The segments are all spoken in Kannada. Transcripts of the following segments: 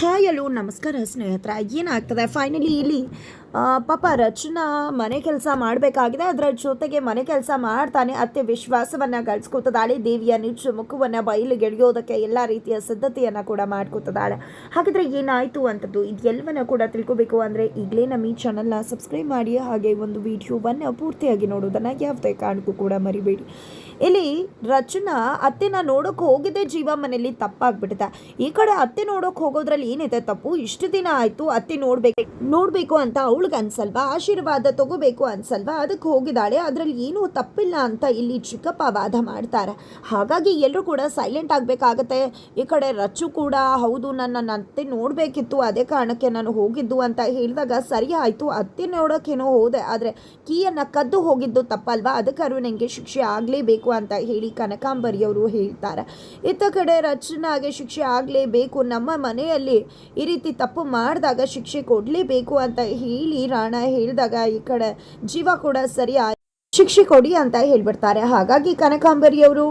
ಹಾಯ್ ಅಲೋ ನಮಸ್ಕಾರ ಸ್ನೇಹಿತರ. ಏನಾಗ್ತದೆ ಫೈನಲಿ ಇಲ್ಲಿ ಪಾಪ ರಚನಾ ಮನೆ ಕೆಲಸ ಮಾಡಬೇಕಾಗಿದೆ. ಅದರ ಜೊತೆಗೆ ಮನೆ ಕೆಲಸ ಮಾಡ್ತಾನೆ. ಅತ್ತೆ ವಿಶ್ವಾಸವನ್ನು ಗಳಿಸ್ಕೊತದಾಳೆ ದೇವಿಯ ನಿಜ ಮುಖವನ್ನು ಬಯಲು ಗೆಳೆಯೋದಕ್ಕೆ ಎಲ್ಲ ರೀತಿಯ ಸಿದ್ಧತೆಯನ್ನು ಕೂಡ ಮಾಡ್ಕೊತದಾಳೆ ಹಾಗಿದ್ರೆ ಏನಾಯಿತು ಅಂತದ್ದು ಇದೆಲ್ಲವನ್ನ ಕೂಡ ತಿಳ್ಕೊಬೇಕು ಅಂದರೆ ಈಗಲೇ ನಮ್ಮ ಈ ಚಾನಲ್ನ ಸಬ್ಸ್ಕ್ರೈಬ್ ಮಾಡಿ. ಹಾಗೆ ಒಂದು ವಿಡಿಯೋವನ್ನು ಪೂರ್ತಿಯಾಗಿ ನೋಡೋದನ್ನು ಯಾವುದೇ ಕಾರಣಕ್ಕೂ ಕೂಡ ಮರಿಬೇಡಿ. ಇಲ್ಲಿ ರಚನಾ ಅತ್ತೆನ ನೋಡೋಕೆ ಹೋಗಿದ್ದೆ ಜೀವ ಮನೆಯಲ್ಲಿ ತಪ್ಪಾಗ್ಬಿಟ್ಟಿದೆ. ಈ ಕಡೆ ಅತ್ತೆ ನೋಡೋಕೆ ಹೋಗೋದ್ರಲ್ಲಿ ಏನಿದೆ ತಪ್ಪು? ಇಷ್ಟು ದಿನ ಆಯ್ತು ಅತ್ತೆ ನೋಡ್ಬೇಕು, ನೋಡಬೇಕು ಅಂತ ಅವಳಿಗೆ ಅನ್ಸಲ್ವಾ? ಆಶೀರ್ವಾದ ತಗೋಬೇಕು ಅನ್ಸಲ್ವಾ? ಅದಕ್ಕೆ ಹೋಗಿದ್ದಾಳೆ, ಅದರಲ್ಲಿ ಏನೂ ತಪ್ಪಿಲ್ಲ ಅಂತ ಇಲ್ಲಿ ಚಿಕ್ಕಪ್ಪ ವಾದ ಮಾಡ್ತಾರೆ. ಹಾಗಾಗಿ ಎಲ್ಲರೂ ಕೂಡ ಸೈಲೆಂಟ್ ಆಗಬೇಕಾಗತ್ತೆ. ಈ ಕಡೆ ರಚ್ಚು ಕೂಡ, ಹೌದು, ನನ್ನ ಅತ್ತೆ ನೋಡಬೇಕಿತ್ತು, ಅದೇ ಕಾರಣಕ್ಕೆ ನಾನು ಹೋಗಿದ್ದು ಅಂತ ಹೇಳಿದಾಗ ಸರಿ ಆಯಿತು, ಅತ್ತೆ ನೋಡೋಕ್ಕೇನೋ ಹೋದೆ. ಆದರೆ ಕೀಯನ್ನು ಕದ್ದು ಹೋಗಿದ್ದು ತಪ್ಪಲ್ವಾ? ಅದಕ್ಕಾದ್ರೂ ನನಗೆ ಶಿಕ್ಷೆ ಆಗಲೇಬೇಕು ಅಂತ ಹೇಳಿ ಕನಕಾಂಬರಿಯವರು ಹೇಳ್ತಾರೆ. ಇತ್ತ ಕಡೆ ರಚನಾಗೆ ಶಿಕ್ಷೆ ಆಗಲೇಬೇಕು. ನಮ್ಮ ಮನೆಯಲ್ಲಿ ಈ ರೀತಿ ತಪ್ಪು ಮಾಡಿದಾಗ ಶಿಕ್ಷೆ ಕೊಡಲೇಬೇಕು ಅಂತ ಹೇಳಿ ರಾಣ ಹೇಳಿದಾಗ ಈ ಕಡೆ ಜೀವ ಕೂಡ ಸರಿ ಶಿಕ್ಷೆ ಕೊಡಿ ಅಂತ ಹೇಳ್ಬಿಡ್ತಾರೆ. ಹಾಗಾಗಿ ಕನಕಾಂಬರಿಯವರು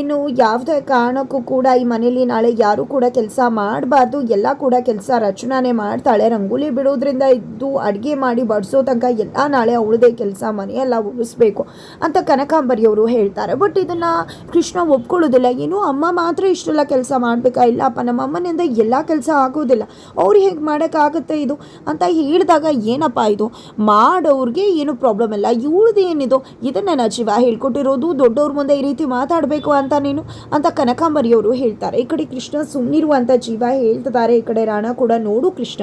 ಇನ್ನು ಯಾವುದೇ ಕಾರಣಕ್ಕೂ ಕೂಡ ಈ ಮನೆಯಲ್ಲಿ ನಾಳೆ ಯಾರೂ ಕೂಡ ಕೆಲಸ ಮಾಡಬಾರ್ದು. ಎಲ್ಲ ಕೂಡ ಕೆಲಸ ರಚನಾನೇ ಮಾಡ್ತಾಳೆ. ರಂಗೋಲಿ ಬಿಡೋದ್ರಿಂದ ಇದ್ದು ಅಡುಗೆ ಮಾಡಿ ಬಡಿಸೋ ತನಕ ಎಲ್ಲ ನಾಳೆ ಅವಳದೇ ಕೆಲಸ, ಮನೆಯೆಲ್ಲ ಉಳಿಸ್ಬೇಕು ಅಂತ ಕನಕಾಂಬರಿಯವರು ಹೇಳ್ತಾರೆ. ಬಟ್ ಇದನ್ನು ಕೃಷ್ಣ ಒಪ್ಕೊಳ್ಳೋದಿಲ್ಲ. ಏನು, ಅಮ್ಮ ಮಾತ್ರ ಇಷ್ಟೆಲ್ಲ ಕೆಲಸ ಮಾಡಬೇಕಾ? ಇಲ್ಲಪ್ಪ, ನಮ್ಮ ಅಮ್ಮನಿಂದ ಎಲ್ಲ ಕೆಲಸ ಆಗೋದಿಲ್ಲ. ಅವ್ರು ಹೇಗೆ ಮಾಡೋಕ್ಕಾಗುತ್ತೆ ಇದು? ಅಂತ ಹೇಳಿದಾಗ, ಏನಪ್ಪ ಇದು? ಮಾಡೋರಿಗೆ ಏನು ಪ್ರಾಬ್ಲಮ್ ಇಲ್ಲ. ಇವಳದು ಏನಿದು? ಇದನ್ನು ನನ್ನ ಜೀವ ಹೇಳ್ಕೊಟ್ಟಿರೋದು, ದೊಡ್ಡವ್ರ ಮುಂದೆ ಈ ರೀತಿ ಮಾತಾಡಬೇಕು ಅಂತ ನೀನು ಅಂತ ಕನಕಾಂಬರಿಯವರು ಹೇಳ್ತಾರೆ. ಈ ಕಡೆ ಕೃಷ್ಣ ಸುಮ್ಮನಿರುವಂಥ ಜೀವ ಹೇಳ್ತಿದ್ದಾರೆ, ಈ ಕಡೆ ರಾಣ ಕೂಡ ನೋಡು ಕೃಷ್ಣ.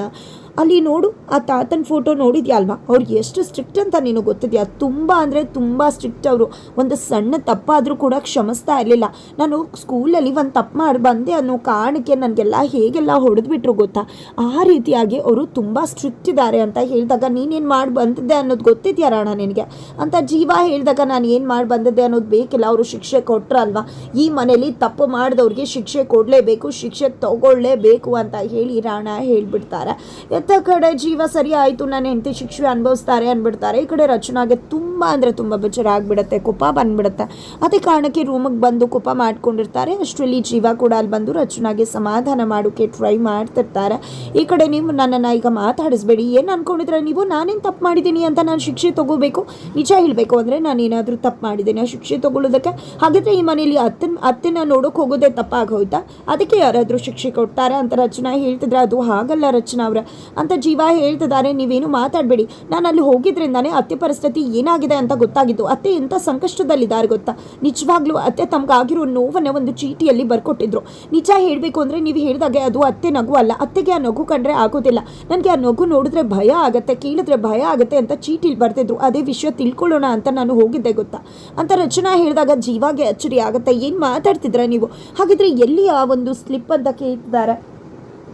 ಅಲ್ಲಿ ನೋಡು, ಆ ತಾತನ ಫೋಟೋ ನೋಡಿದ್ಯಾ ಅಲ್ವಾ ಅವ್ರು ಎಷ್ಟು ಸ್ಟ್ರಿಕ್ಟ್ ಅಂತ ನೀನು ಗೊತ್ತಿದೆಯಾ? ತುಂಬ ಅಂದರೆ ತುಂಬ ಸ್ಟ್ರಿಕ್ಟ್ ಅವರು. ಒಂದು ಸಣ್ಣ ತಪ್ಪಾದರೂ ಕೂಡ ಕ್ಷಮಿಸ್ತಾ ಇರಲಿಲ್ಲ. ನಾನು ಸ್ಕೂಲಲ್ಲಿ ಒಂದು ತಪ್ಪು ಮಾಡಿ ಬಂದೆ ಅನ್ನೋ ಕಾರಣಕ್ಕೆ ನನಗೆಲ್ಲ ಹೇಗೆಲ್ಲ ಹೊಡೆದ್ಬಿಟ್ರು ಗೊತ್ತಾ? ಆ ರೀತಿಯಾಗಿ ಅವರು ತುಂಬ ಸ್ಟ್ರಿಕ್ಟ್ ಇದ್ದಾರೆ ಅಂತ ಹೇಳಿದಾಗ ನೀನೇನು ಮಾಡಿ ಬಂದಿದ್ದೆ ಅನ್ನೋದು ಗೊತ್ತಿದೆಯಾ ರಾಣ ನಿನಗೆ? ಅಂತ ಜೀವ ಹೇಳಿದಾಗ ನಾನು ಏನು ಮಾಡಿ ಬಂದದ್ದೆ ಅನ್ನೋದು ಬೇಕಿಲ್ಲ. ಅವರು ಶಿಕ್ಷೆ ಕೊಟ್ರಲ್ವಾ? ಈ ಮನೇಲಿ ತಪ್ಪು ಮಾಡಿದವ್ರಿಗೆ ಶಿಕ್ಷೆ ಕೊಡಲೇಬೇಕು, ಶಿಕ್ಷೆ ತಗೊಳ್ಳೇಬೇಕು ಅಂತ ಹೇಳಿ ರಾಣ ಹೇಳಿಬಿಡ್ತಾರೆ. ಎತ್ತ ಕಡೆ ಜೀವ ಸರಿ ಆಯಿತು ನಾನು ಹೆಂಡತಿ ಶಿಕ್ಷೆ ಅನುಭವಿಸ್ತಾರೆ ಅಂದ್ಬಿಡ್ತಾರೆ ಈ ಕಡೆ ರಚನಾಗೆ ತುಂಬ ಅಂದರೆ ತುಂಬ ಬೇಜಾರ ಆಗಿಬಿಡುತ್ತೆ, ಕೋಪ ಬಂದ್ಬಿಡುತ್ತೆ. ಅದೇ ಕಾರಣಕ್ಕೆ ರೂಮಿಗೆ ಬಂದು ಕುಪ ಮಾಡ್ಕೊಂಡಿರ್ತಾರೆ. ಅಷ್ಟರಲ್ಲಿ ಜೀವ ಕೂಡ ಅಲ್ಲಿ ಬಂದು ರಚನಾಗೆ ಸಮಾಧಾನ ಮಾಡೋಕ್ಕೆ ಟ್ರೈ ಮಾಡ್ತಿರ್ತಾರೆ. ಈ ಕಡೆ ನೀವು ನನ್ನನ್ನು ಈಗ ಮಾತಾಡಿಸ್ಬೇಡಿ. ಏನು ಅನ್ಕೊಂಡಿದ್ರೆ ನೀವು? ನಾನೇನು ತಪ್ಪು ಮಾಡಿದ್ದೀನಿ ಅಂತ ನಾನು ಶಿಕ್ಷೆ ತಗೋಬೇಕು? ನಿಜ ಹೇಳಬೇಕು ಅಂದರೆ ನಾನು ಏನಾದರೂ ತಪ್ಪು ಮಾಡಿದ್ದೀನಿ. ಶಿಕ್ಷೆ ತೊಗೊಳ್ಳೋದಕ್ಕೆ ಹಾಗಾದರೆ ಈ ಮನೇಲಿ ಅತ್ತನ, ಅತ್ತೆನ ನೋಡೋಕೆ ಹೋಗೋದೇ ತಪ್ಪಾಗೋಯ್ತಾ? ಅದಕ್ಕೆ ಯಾರಾದರೂ ಶಿಕ್ಷೆ ಕೊಡ್ತಾರೆ ಅಂತ ರಚನಾ ಹೇಳ್ತಿದ್ರೆ ಅದು ಹಾಗಲ್ಲ ರಚನಾ ಅವರ. ಅಂತ ಜೀವ ಹೇಳ್ತಿದ್ದಾರೆ ನೀವೇನು ಮಾತಾಡಬೇಡಿ. ನಾನು ಅಲ್ಲಿ ಹೋಗಿದ್ರಿಂದಾನೇ ಅತ್ತೆ ಪರಿಸ್ಥಿತಿ ಏನಾಗಿದೆ ಅಂತ ಗೊತ್ತಾಗಿದ್ದು. ಅತ್ತೆ ಎಂಥ ಸಂಕಷ್ಟದಲ್ಲಿದ್ದಾರೆ ಗೊತ್ತಾ? ನಿಜವಾಗ್ಲೂ ಅತ್ತೆ ತಮಗಾಗಿರೋ ನೋವನ್ನು ಒಂದು ಚೀಟಿಯಲ್ಲಿ ಬರ್ಕೊಟ್ಟಿದ್ರು. ನಿಜ ಹೇಳಬೇಕು ಅಂದರೆ ನೀವು ಹೇಳಿದಾಗೆ ಅದು ಅತ್ತೆ ನಗು ಅಲ್ಲ. ಅತ್ತೆಗೆ ಆ ನಗು ಕಂಡ್ರೆ ಆಗೋದಿಲ್ಲ. ನನಗೆ ಆ ನಗು ನೋಡಿದ್ರೆ ಭಯ ಆಗುತ್ತೆ, ಕೇಳಿದ್ರೆ ಭಯ ಆಗುತ್ತೆ ಅಂತ ಚೀಟಿಲಿ ಬರ್ತಿದ್ರು ಅದೇ ವಿಷಯ ತಿಳ್ಕೊಳ್ಳೋಣ ಅಂತ ನಾನು ಹೋಗಿದ್ದೆ ಗೊತ್ತಾ? ಅಂತ ರಚನಾ ಹೇಳಿದಾಗ ಜೀವಾಗೆ ಅಚ್ಚರಿ ಆಗುತ್ತೆ. ಏನು ಮಾತಾಡ್ತಿದ್ರೆ ನೀವು? ಹಾಗಿದ್ರೆ ಎಲ್ಲಿ ಆ ಒಂದು ಸ್ಲಿಪ್ ಅಂತ ಕೇಳ್ತಿದ್ದಾರೆ?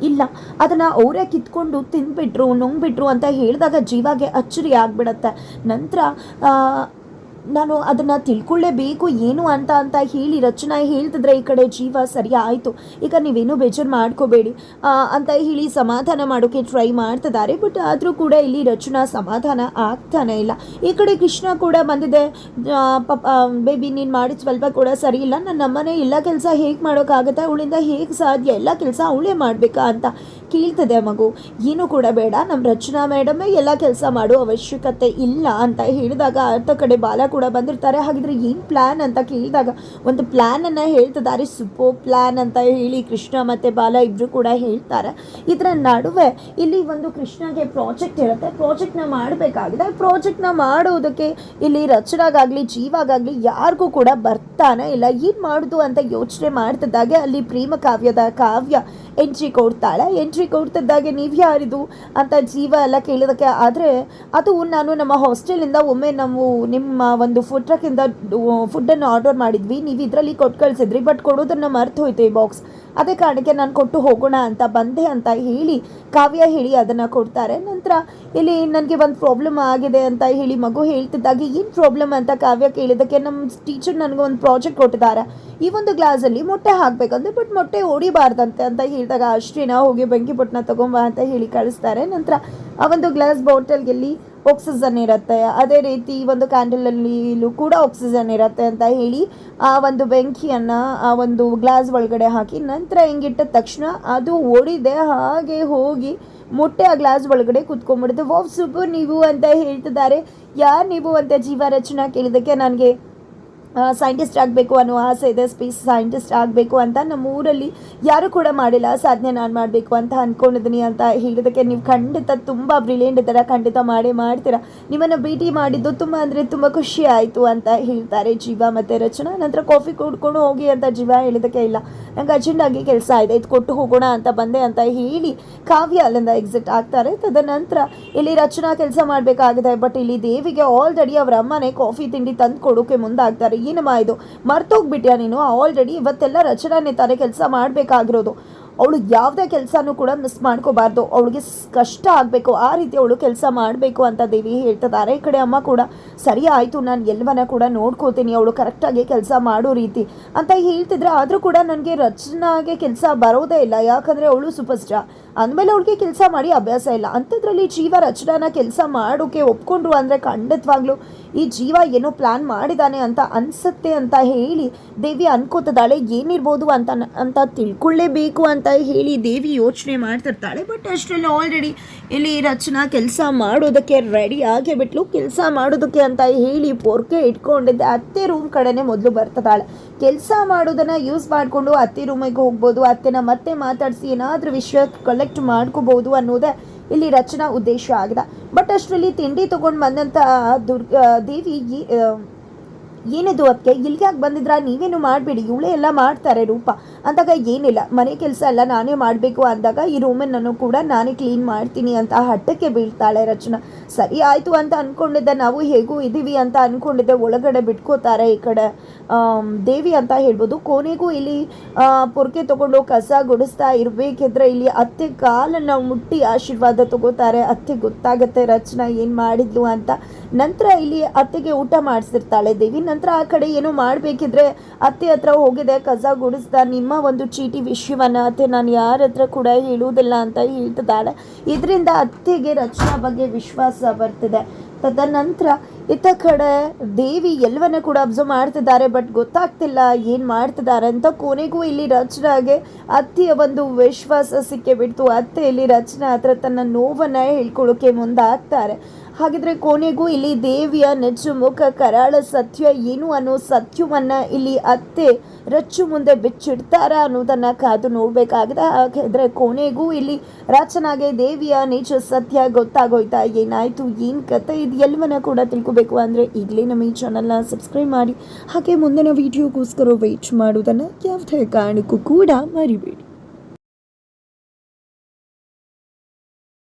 ಇಲ್ಲ, ಅದನ್ನು ಅವರೇ ಕಿತ್ಕೊಂಡು ತಿಂದ್ಬಿಟ್ರು ನುಂಗ್ಬಿಟ್ರು ಅಂತ ಹೇಳಿದಾಗ ಜೀವಾಗೆ ಅಚ್ಚರಿ ಆಗಿಬಿಡತ್ತೆ. ನಂತರ ನಾನು ಅದನ್ನು ತಿಳ್ಕೊಳ್ಳೇಬೇಕು, ಏನು ಅಂತ ಅಂತ ಹೇಳಿ ರಚನಾ ಹೇಳ್ತಿದ್ರೆ ಈ ಕಡೆ ಜೀವ ಸರಿ ಆಯಿತು. ಈಗ ನೀವೇನು ಬೇಜಾರು ಮಾಡ್ಕೋಬೇಡಿ. ಅಂತ ಹೇಳಿ ಸಮಾಧಾನ ಮಾಡೋಕ್ಕೆ ಟ್ರೈ ಮಾಡ್ತಿದ್ದಾರೆ ಬಟ್ ಆದರೂ ಕೂಡ ಇಲ್ಲಿ ರಚನಾ ಸಮಾಧಾನ ಆಗ್ತಾನೆ ಇಲ್ಲ. ಈ ಕಡೆ ಕೃಷ್ಣ ಕೂಡ ಬಂದಿದೆ. ಪಪ್ಪ ಪಾಪ ಬೇಬಿ ನೀನು ಮಾಡಿದ ಸ್ವಲ್ಪ ಕೂಡ ಸರಿ ಇಲ್ಲ. ನನ್ನ ನಮ್ಮನೆ ಎಲ್ಲ ಕೆಲಸ ಹೇಗೆ ಮಾಡೋಕ್ಕಾಗುತ್ತೆ ಅವಳಿಂದ ಹೇಗೆ ಸಾಧ್ಯ? ಎಲ್ಲ ಕೆಲಸ ಅವಳೇ ಮಾಡಬೇಕಾ ಅಂತ ಕೇಳ್ತದೆ ಮಗು. ಏನು ಕೂಡ ಬೇಡ. ನಮ್ಮ ರಚನಾ ಮೇಡಮೇ ಎಲ್ಲ ಕೆಲಸ ಮಾಡೋ ಅವಶ್ಯಕತೆ ಇಲ್ಲ ಅಂತ ಹೇಳಿದಾಗ ಅರ್ಥ ಕಡೆ ಬಾಲ ಬಂದಿರ್ತಾರೆ. ಹಾಗಿದ್ರೆ ಏನು ಪ್ಲ್ಯಾನ್ ಅಂತ ಕೇಳಿದಾಗ ಒಂದು ಪ್ಲ್ಯಾನನ್ನು ಹೇಳ್ತಿದ್ದಾರೆ. ಸುಪೋ ಪ್ಲ್ಯಾನ್ ಅಂತ ಹೇಳಿ ಕೃಷ್ಣ ಮತ್ತು ಬಾಲ ಇಬ್ಬರು ಕೂಡ ಹೇಳ್ತಾರೆ. ಇದರ ನಡುವೆ ಇಲ್ಲಿ ಒಂದು ಕೃಷ್ಣಗೆ ಪ್ರಾಜೆಕ್ಟ್ ಇರುತ್ತೆ. ಪ್ರಾಜೆಕ್ಟ್ನ ಮಾಡಬೇಕಾಗಿದೆ. ಪ್ರಾಜೆಕ್ಟ್ನ ಮಾಡೋದಕ್ಕೆ ಇಲ್ಲಿ ರಚನಾಗಾಗಲಿ, ಜೀವಾಗಾಗಲಿ ಯಾರಿಗೂ ಕೂಡ ಬರ್ತಾನೆ ಇಲ್ಲ. ಏನು ಮಾಡೋದು ಅಂತ ಯೋಚನೆ ಮಾಡ್ತಿದ್ದಾಗೆ ಅಲ್ಲಿ ಪ್ರೇಮ ಕಾವ್ಯದ ಕಾವ್ಯ ಎಂಟ್ರಿ ಕೊಡ್ತಾಳೆ. ಎಂಟ್ರಿ ಕೊಡ್ತಿದ್ದಾಗೆ ನೀವು ಯಾರಿದು ಅಂತ ಜೀವ ಎಲ್ಲ ಕೇಳಿದಕ್ಕೆ ಆದರೆ ಅದು ನಾನು ನಮ್ಮ ಹಾಸ್ಟೆಲಿಂದ ಒಮ್ಮೆ ನಾವು ನಿಮ್ಮ ಒಂದು ಫುಡ್ ಟ್ರಕ್ಕಿಂದ ಫುಡ್ಡನ್ನು ಆರ್ಡರ್ ಮಾಡಿದ್ವಿ. ನೀವು ಇದರಲ್ಲಿ ಕೊಟ್ಟು ಕಳಿಸಿದ್ರಿ ಬಟ್ ಕೊಡೋದನ್ನು ಮರ್ತು ಹೋಯ್ತು ಈ ಬಾಕ್ಸ್ ಅದೇ ಕಾರಣಕ್ಕೆ ನಾನು ಕೊಟ್ಟು ಹೋಗೋಣ ಅಂತ ಬಂದೆ ಅಂತ ಹೇಳಿ ಕಾವ್ಯ ಹೇಳಿ ಅದನ್ನು ಕೊಡ್ತಾರೆ. ನಂತರ ಇಲ್ಲಿ ನನಗೆ ಒಂದು ಪ್ರಾಬ್ಲಮ್ ಆಗಿದೆ ಅಂತ ಹೇಳಿ ಮಗು ಹೇಳ್ತಿದ್ದಾಗ, ಏನು ಪ್ರಾಬ್ಲಮ್ ಅಂತ ಕಾವ್ಯ ಕೇಳಿದ್ದಕ್ಕೆ ನಮ್ಮ ಟೀಚರ್ ನನಗೆ ಒಂದು ಪ್ರಾಜೆಕ್ಟ್ ಕೊಟ್ಟಿದ್ದಾರೆ. ಈ ಒಂದು ಗ್ಲಾಸಲ್ಲಿ ಮೊಟ್ಟೆ ಹಾಕಬೇಕಂದ್ರೆ ಬಟ್ ಮೊಟ್ಟೆ ಹೊಡಿಬಾರ್ದಂತೆ ಅಂತ ಹೇಳಿದಾಗ ಅಷ್ಟೇನ ಹೋಗಿ ಬೆಂಕಿ ಪೊಟ್ಟನ ತಗೊಂಬ ಅಂತ ಹೇಳಿ ಕಳಿಸ್ತಾರೆ. ನಂತರ ಆ ಒಂದು ಗ್ಲಾಸ್ ಬಾಟಲ್ಗೆಲ್ಲಿ ಆಕ್ಸಿಜನ್ ಇರುತ್ತೆ. ಅದೇ ರೀತಿ ಈ ಒಂದು ಕ್ಯಾಂಡಲಲ್ಲಿ ಕೂಡ ಆಕ್ಸಿಜನ್ ಇರುತ್ತೆ ಅಂತ ಹೇಳಿ ಆ ಒಂದು ಬೆಂಕಿಯನ್ನು, ಆ ಒಂದು ಗ್ಲಾಸ್ ಒಳಗಡೆ ಹಾಕಿ ನಂತರ ಹಿಂಗಿಟ್ಟ ತಕ್ಷಣ ಅದು ಓಡಿದೆ. ಹಾಗೆ ಹೋಗಿ ಮೊಟ್ಟೆ ಆ ಗ್ಲಾಸ್ ಒಳಗಡೆ ಕುತ್ಕೊಂಡ್ಬಿಡುತ್ತೆ. ವಾವ್, ಸೂಪರ್ ನೀವು ಅಂತ ಹೇಳ್ತಿದ್ದಾರೆ. ಯಾರು ನೀವು ಅಂತ ಜೀವ ರಚನಾ ಕೇಳಿದ್ದಕ್ಕೆ ನನಗೆ ಸೈಂಟಿಸ್ಟ್ ಆಗಬೇಕು ಅನ್ನೋ ಆಸೆ ಇದೆ ಸ್ಪೇಸ್ ಸೈಂಟಿಸ್ಟ್ ಆಗಬೇಕು ಅಂತ ನಮ್ಮ ಊರಲ್ಲಿ ಯಾರು ಕೂಡ ಮಾಡಿಲ್ಲ, ಸಾಧನೆ ನಾನು ಮಾಡಬೇಕು ಅಂತ ಅಂದ್ಕೊಂಡಿದ್ದೀನಿ ಅಂತ ಹೇಳಿದಕ್ಕೆ ನೀವು ಖಂಡಿತ ತುಂಬ ಬ್ರಿಲಿಯಂಟ್ ಥರ ಖಂಡಿತ ಮಾಡೇ ಮಾಡ್ತೀರಾ. ನಿಮ್ಮನ್ನು ಭೇಟಿ ಮಾಡಿದ್ದು ತುಂಬ ಅಂದರೆ ತುಂಬ ಖುಷಿ ಆಯಿತು ಅಂತ ಹೇಳ್ತಾರೆ ಜೀವ ಮತ್ತು ರಚನಾ. ನಂತರ ಕಾಫಿ ಕುಡ್ಕೊಂಡು ಹೋಗಿ ಅಂತ ಜೀವ ಹೇಳಿದಕ್ಕೆ ಇಲ್ಲ. ನಂಗೆ ಅರ್ಜೆಂಟಾಗಿ ಕೆಲಸ ಇದೆ, ಇದು ಕೊಟ್ಟು ಹೋಗೋಣ ಅಂತ ಬಂದೆ ಅಂತ ಹೇಳಿ ಕಾವ್ಯ ಅಲ್ಲಿಂದ ಎಕ್ಸಿಟ್ ಆಗ್ತಾರೆ. ತದನಂತರ ಇಲ್ಲಿ ರಚನಾ ಕೆಲಸ ಮಾಡಬೇಕಾಗಿದೆ ಬಟ್ ಇಲ್ಲಿ ದೇವಿಗೆ ಆಲ್ರೆಡಿ ಅವರ ಅಮ್ಮನೇ ಕಾಫಿ ತಿಂಡಿ ತಂದು ಕೊಡೋಕೆ ಮುಂದಾಗ್ತಾರೆ. ಏನಮ್ಮ ಇದು ಮರ್ತೋಗ್ಬಿಟ್ಯಾ ನೀನು? ಆಲ್ರೆಡಿ ಇವತ್ತೆಲ್ಲ ರಚನಾನೇ ತಾನೇ ಕೆಲಸ ಮಾಡಬೇಕಾಗಿರೋದು. ಅವಳು ಯಾವುದೇ ಕೆಲಸನೂ ಕೂಡ ಮಿಸ್ ಮಾಡ್ಕೋಬಾರ್ದು. ಅವಳಿಗೆ ಕಷ್ಟ ಆಗಬೇಕು. ಆ ರೀತಿ ಅವಳು ಕೆಲಸ ಮಾಡಬೇಕು ಅಂತ ದೇವಿ ಹೇಳ್ತಿದ್ದಾರೆ. ಈ ಕಡೆ ಅಮ್ಮ ಕೂಡ, ಸರಿ ಆಯಿತು, ನಾನು ಎಲ್ಲವನ್ನ ಕೂಡ ನೋಡ್ಕೋತೀನಿ. ಅವಳು ಕರೆಕ್ಟಾಗಿ ಕೆಲಸ ಮಾಡೋ ರೀತಿ. ಅಂತ ಹೇಳ್ತಿದ್ರೆ ಆದರೂ ಕೂಡ ನನಗೆ ರಚನಾಗೆ ಕೆಲಸ ಬರೋದೇ ಇಲ್ಲ. ಯಾಕಂದರೆ ಅವಳು ಸೂಪರ್ ಸ್ಟಾರ್ ಅಂದಮೇಲೆ ಅವಳಿಗೆ ಕೆಲಸ ಮಾಡಿ ಅಭ್ಯಾಸ ಇಲ್ಲ. ಅಂಥದ್ರಲ್ಲಿ ಜೀವ ರಚನಾನ ಕೆಲಸ ಮಾಡೋಕ್ಕೆ ಒಪ್ಕೊಂಡ್ರು ಅಂದರೆ ಖಂಡಿತವಾಗ್ಲೂ ಈ ಜೀವ ಏನೋ ಪ್ಲ್ಯಾನ್ ಮಾಡಿದ್ದಾನೆ ಅಂತ ಅನಿಸುತ್ತೆ ಅಂತ ಹೇಳಿ ದೇವಿ ಅನ್ಕೋತಿದ್ದಾಳೆ. ಏನಿರ್ಬೋದು ಅಂತ ಅಂತ ತಿಳ್ಕೊಳ್ಳೇಬೇಕು ಅಂತ ಹೇಳಿ ದೇವಿ ಯೋಚನೆ ಮಾಡ್ತಿರ್ತಾಳೆ. ಬಟ್ ಅಷ್ಟರಲ್ಲಿ ಆಲ್ರೆಡಿ ಇಲ್ಲಿ ರಚನಾ ಕೆಲಸ ಮಾಡೋದಕ್ಕೆ ರೆಡಿ ಆಗೇ ಬಿಟ್ಲು ಕೆಲಸ ಮಾಡೋದಕ್ಕೆ ಅಂತ ಹೇಳಿ ಪೊರ್ಕೆ ಇಟ್ಕೊಂಡಿದ್ದೆ ಅತ್ತೆ ರೂಮ್ ಕಡೆನೇ ಮೊದಲು ಬರ್ತದಾಳೆ ಕೆಲಸ ಮಾಡೋದನ್ನು ಯೂಸ್ ಮಾಡಿಕೊಂಡು ಅತ್ತೆ ರೂಮಿಗೆ ಹೋಗ್ಬೋದು. ಅತ್ತೆನ ಮತ್ತೆ ಮಾತಾಡಿಸಿ ಏನಾದರೂ ವಿಷಯ ಕಲೆಕ್ಟ್ ಮಾಡ್ಕೋಬೋದು ಅನ್ನೋದೇ ಇಲ್ಲಿ ರಚನಾ ಉದ್ದೇಶ ಆಗಿದೆ. ಬಟ್ ಅಷ್ಟರಲ್ಲಿ ತಿಂಡಿ ತೊಗೊಂಡು ಬಂದಂತ ದುರ್ಗ ದೇವಿ ಏನಿದು ಅದಕ್ಕೆ ಇಲ್ಲಿಗೆ ಯಾಕೆ ಬಂದಿದ್ರ? ನೀವೇನು ಮಾಡಬೇಡಿ. ಇವಳೇ ಎಲ್ಲ ಮಾಡ್ತಾರೆ ರೂಪ. ಅಂದಾಗ ಏನಿಲ್ಲ, ಮನೆ ಕೆಲಸ ಎಲ್ಲ ನಾನೇ ಮಾಡಬೇಕು ಅಂದಾಗ ಈ ರೂಮನ್ನು ಕೂಡ ನಾನೇ ಕ್ಲೀನ್ ಮಾಡ್ತೀನಿ ಅಂತ ಹಟ್ಟಕ್ಕೆ ಬೀಳ್ತಾಳೆ ರಚನಾ. ಸರಿ ಆಯಿತು ಅಂತ ಅಂದ್ಕೊಂಡಿದ್ದೆ ನಾವು ಹೇಗೂ ಇದ್ದೀವಿ ಅಂತ ಅಂದ್ಕೊಂಡಿದ್ದೆ ಒಳಗಡೆ ಬಿಟ್ಕೋತಾರೆ ಈ ಕಡೆ ದೇವಿ ಅಂತ ಹೇಳ್ಬೋದು. ಕೊನೆಗೂ ಇಲ್ಲಿ ಪೊರ್ಕೆ ತೊಗೊಂಡು ಕಸ ಗುಡಿಸ್ತಾ ಇರಬೇಕಿದ್ರೆ ಇಲ್ಲಿ ಅತ್ತೆ ಕಾಲನ್ನು ಮುಟ್ಟಿ ಆಶೀರ್ವಾದ ತಗೋತಾರೆ. ಅತ್ತೆ ಗೊತ್ತಾಗತ್ತೆ ರಚನಾ ಏನು ಮಾಡಿದ್ಲು ಅಂತ. ನಂತರ ಇಲ್ಲಿ ಅತ್ತೆಗೆ ಊಟ ಮಾಡಿಸಿರ್ತಾಳೆ ದೇವಿ. ನಂತರ ಆ ಕಡೆ ಏನೋ ಮಾಡಬೇಕಿದ್ರೆ ಅತ್ತೆ ಹತ್ರ ಹೋಗಿದೆ, ಕಸ ಗುಡಿಸ್ದ, ನಿಮ್ಮ ಒಂದು ಚೀಟಿ ವಿಷಯವನ್ನ ಅತ್ತೆ, ನಾನು ಯಾರ ಹತ್ರ ಕೂಡ ಹೇಳುವುದಿಲ್ಲ ಅಂತ ಹೇಳ್ತಿದ್ದಾಳೆ. ಇದರಿಂದ ಅತ್ತೆಗೆ ರಚನಾ ಬಗ್ಗೆ ವಿಶ್ವಾಸ ಬರ್ತಿದೆ. ತದನಂತರ ಇತ್ತ ಕಡೆ ದೇವಿ ಎಲ್ಲವನ್ನ ಕೂಡ ಅಬ್ಸರ್ವ್ ಮಾಡ್ತಿದ್ದಾರೆ ಬಟ್ ಗೊತ್ತಾಗ್ತಿಲ್ಲ ಏನು ಮಾಡ್ತಿದ್ದಾರೆ ಅಂತ ಕೊನೆಗೂ ಇಲ್ಲಿ ರಚನಾಗೆ ಅತ್ತೆಯ ಒಂದು ವಿಶ್ವಾಸ ಸಿಕ್ಕೇ ಬಿಡ್ತು. ಅತ್ತೆ ಇಲ್ಲಿ ರಚನಾ ಹತ್ರ ತನ್ನ ನೋವನ್ನ ಹೇಳ್ಕೊಳ್ಳೋಕೆ ಮುಂದಾಗ್ತಾರೆ. ಹಾಗಿದ್ರೆ ಕೊನೆಗೂ ಇಲ್ಲಿ ದೇವಿಯ ನೆಚ್ಚು ಮುಖ, ಕರಾಳ ಸತ್ಯ ಏನು ಅನ್ನೋ ಸತ್ಯವನ್ನ ಇಲ್ಲಿ ಅತ್ತೆ ರಚ್ಚು ಮುಂದೆ ಬಿಚ್ಚಿಡ್ತಾರ ಅನ್ನೋದನ್ನ ಕಾದು ನೋಡ್ಬೇಕಾಗಿದೆ. ಹಾಗಿದ್ರೆ ಕೊನೆಗೂ ಇಲ್ಲಿ ರಚನಾಗೆ ದೇವಿಯ ನಿಜ ಸತ್ಯ ಗೊತ್ತಾಗೋಯ್ತಾ? ಏನಾಯ್ತು? ಏನ್ ಕತೆ ಇದು ಎಲ್ಲವನ್ನ ಕೂಡ ತಿಳ್ಕೊಬೇಕು. ಅಂದರೆ ಈಗಲೇ ನಮ್ಮ ಈ ಚಾನಲ್ನ ಸಬ್ಸ್ಕ್ರೈಬ್ ಮಾಡಿ. ಹಾಗೆ ಮುಂದಿನ ವೀಡಿಯೋಗೋಸ್ಕರ ವೆಯ್ಟ್ ಮಾಡೋದನ್ನು ಯಾವುದೇ ಕಾರಣಕ್ಕೂ ಕೂಡ ಮರಿಬೇಡಿ.